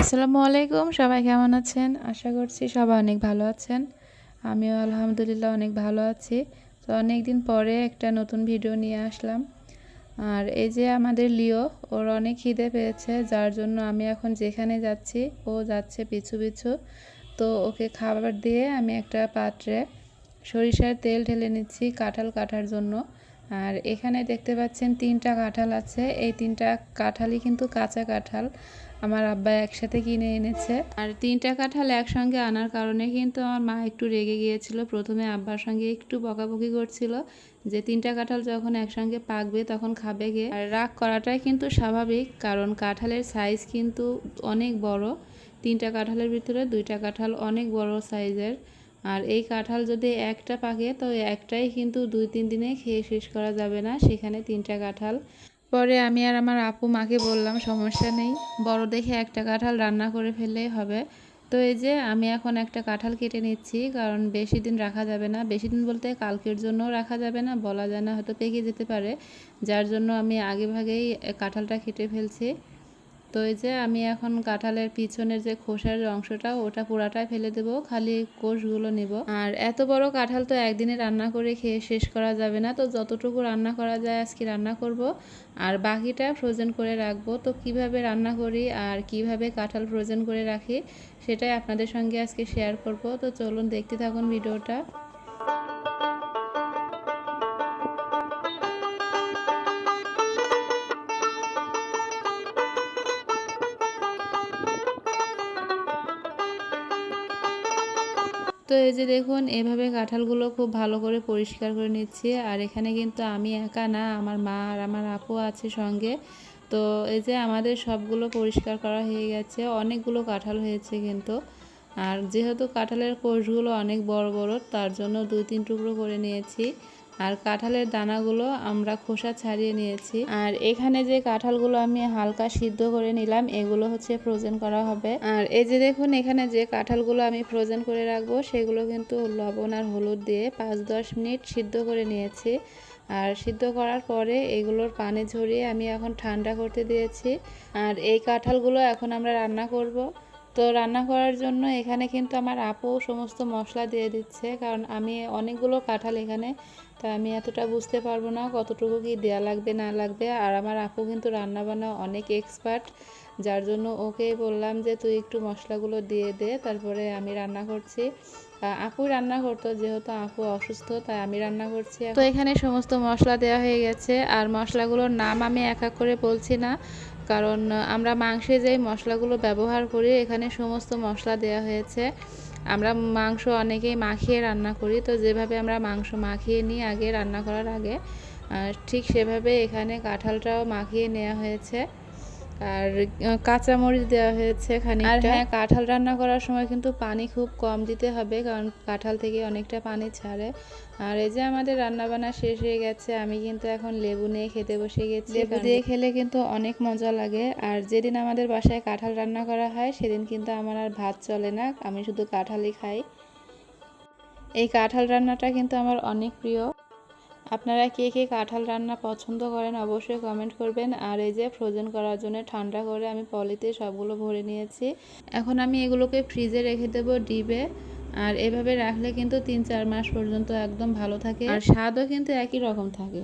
আসসালামু আলাইকুম, সবাই কেমন আছেন? আশা করছি সবাই অনেক ভালো আছেন। আমিও আলহামদুলিল্লাহ অনেক ভালো আছি। তো অনেক দিন পরে একটা নতুন ভিডিও নিয়ে আসলাম। আর এই যে আমাদের লিও, ওর অনেক খিদে পেয়েছে, যার জন্য আমি এখন যেখানে যাচ্ছি, ও যাচ্ছে পিছু পিছু। তো ওকে খাবার দিয়ে আমি একটা পাত্রে সরিষার তেল ঢেলে নিচ্ছি কাঁঠাল কাটার জন্য। আর এখানে দেখতে পাচ্ছেন তিনটা কাঁঠাল আছে। এই তিনটা কাঁঠালই কিন্তু কাঁচা কাঁঠাল। আমার আব্বা একসাথে কিনে এনেছে। আর তিনটা কাঁঠাল একসঙ্গে আনার কারণে কিন্তু আমার মা একটু রেগে গিয়েছিল। প্রথমে আব্বার সঙ্গে একটু বকাবকি করছিল যে, তিনটা কাঁঠাল যখন একসঙ্গে পাকবে তখন খাবে গে। আর রাগ করাটাই কিন্তু স্বাভাবিক, কারণ কাঁঠালের সাইজ কিন্তু অনেক বড়। তিনটা কাঁঠালের ভিতরে দুইটা কাঁঠাল অনেক বড় সাইজের আর এই কাঁঠাল যদি একটা পাকে, তো একটাই কিন্তু দুই তিন দিনে খেয়ে শেষ করা যাবে না, সেখানে তিনটা কাঁঠাল। পরে আমি আর আমার আপু মাকে বললাম, সমস্যা নেই, বড় দেখে একটা কাঁঠাল রান্না করে ফেললেই হবে। তো এই যে আমি এখন একটা কাঁঠাল কেটে নিচ্ছি, কারণ বেশি দিন রাখা যাবে না। বেশি দিন বলতে কালকের জন্যও রাখা যাবে না, বলা যায় না, হয়তো পেকে যেতে পারে। যার জন্য আমি আগে ভাগেই কাঁঠালটা কেটে ফেলছি। তো এই যে আমি এখন কাঁঠালের পিছনের যে খোসার অংশটা, ওটা পুরাটাই ফেলে দেবো, খালি কোষগুলো নিব। আর এত বড় কাঁঠাল তো একদিনে রান্না করে খেয়ে শেষ করা যাবে না, তো যতটুকু রান্না করা যায় আজকে রান্না করব। আর বাকিটা ফ্রোজেন করে রাখব। তো কীভাবে রান্না করি আর কীভাবে কাঁঠাল ফ্রোজেন করে রাখি, সেটাই আপনাদের সঙ্গে আজকে শেয়ার করব। তো চলুন দেখতে থাকুন ভিডিওটা। তো এই যে দেখুন, এভাবে কাঁঠালগুলো খুব ভালো করে পরিষ্কার করে নিচ্ছি। আর এখানে কিন্তু আমি একা না, আমার মা আর আমার আপু আছে সঙ্গে। তো এই যে আমাদের সবগুলো পরিষ্কার করা হয়ে গেছে, অনেকগুলো কাঁঠাল হয়েছে কিন্তু। আর যেহেতু কাঁঠালের কোষগুলো অনেক বড় বড়, তার জন্য দুই তিন টুকরো করে নিয়েছি। আর কাঁঠালের দানাগুলো আমরা খোসা ছাড়িয়ে নিয়েছি। আর এখানে যে কাঁঠালগুলো আমি হালকা সিদ্ধ করে নিলাম, এগুলো হচ্ছে ফ্রোজেন করা হবে। আর এই যে দেখুন, এখানে যে কাঁঠালগুলো আমি ফ্রোজেন করে রাখব, সেগুলো কিন্তু লবণ আর হলুদ দিয়ে পাঁচ দশ মিনিট সিদ্ধ করে নিয়েছি। আর সিদ্ধ করার পরে এগুলোর পানি ঝরিয়ে আমি এখন ঠান্ডা করতে দিয়েছি। আর এই কাঁঠালগুলো এখন আমরা রান্না করব। তো রান্না করার জন্য এখানে কিন্তু আমার আপু সমস্ত মশলা দিয়ে দিচ্ছে, কারণ আমি অনেকগুলো কাঁঠাল এখানে, তা আমি এতটা বুঝতে পারব না কতটুকু কি দেয়া লাগবে, না লাগবে। আর আমার আপু কিন্তু রান্না বান্না অনেক এক্সপার্ট যার জন্য ওকে বললাম যে, তুই একটু মশলাগুলো দিয়ে দে, তারপরে আমি রান্না করছি। আপু রান্না করতো, যেহেতু আপু অসুস্থ, তাই আমি রান্না করছি তো এখানে সমস্ত মশলা দেওয়া হয়ে গেছে, আর মশলাগুলোর নাম আমি এক এক করে বলছি না, কারণ আমরা মাংসে যে মশলাগুলো ব্যবহার করি, এখানে সমস্ত মশলা দেওয়া হয়েছে। আমরা মাংস অনেকেই মাখিয়ে রান্না করি, তো যেভাবে আমরা মাংস মাখিয়ে নিই আগে, রান্না করার আগে ঠিক সেভাবে এখানে কাঁঠালটাও মাখিয়ে নেওয়া হয়েছে। আর কাঁচামরিচ দেওয়া হয়েছে খানিকটা। আর হ্যাঁ কাঁঠাল রান্না করার সময় কিন্তু পানি খুব কম দিতে হবে কারণ কাঁঠাল থেকে অনেকটা পানি ছাড়ে। আর এই যে আমাদের রান্না বান্না শেষ হয়ে গেছে আমি কিন্তু এখন লেবু নিয়ে খেতে বসে গেছি লেবু দিয়ে খেলে কিন্তু অনেক মজা লাগে। আর যেদিন আমাদের বাসায় কাঁঠাল রান্না করা হয় সেদিন কিন্তু আমার আর ভাত চলে না আমি শুধু কাঁঠালই খাই। এই কাঁঠাল রান্নাটা কিন্তু আমার অনেক প্রিয়। আপনারা কে কে কাঁঠাল রান্না পছন্দ করেন অবশ্যই কমেন্ট করবেন। আর এই যে ফ্রোজেন করার জন্য ঠান্ডা করে আমি পলিতে সবগুলো ভরে নিয়েছি। এখন আমি এগুলোকে ফ্রিজে রেখে দেবো ডিবে আর এভাবে রাখলে কিন্তু তিন চার মাস পর্যন্ত একদম ভালো থাকে। আর স্বাদও কিন্তু একই রকম থাকে।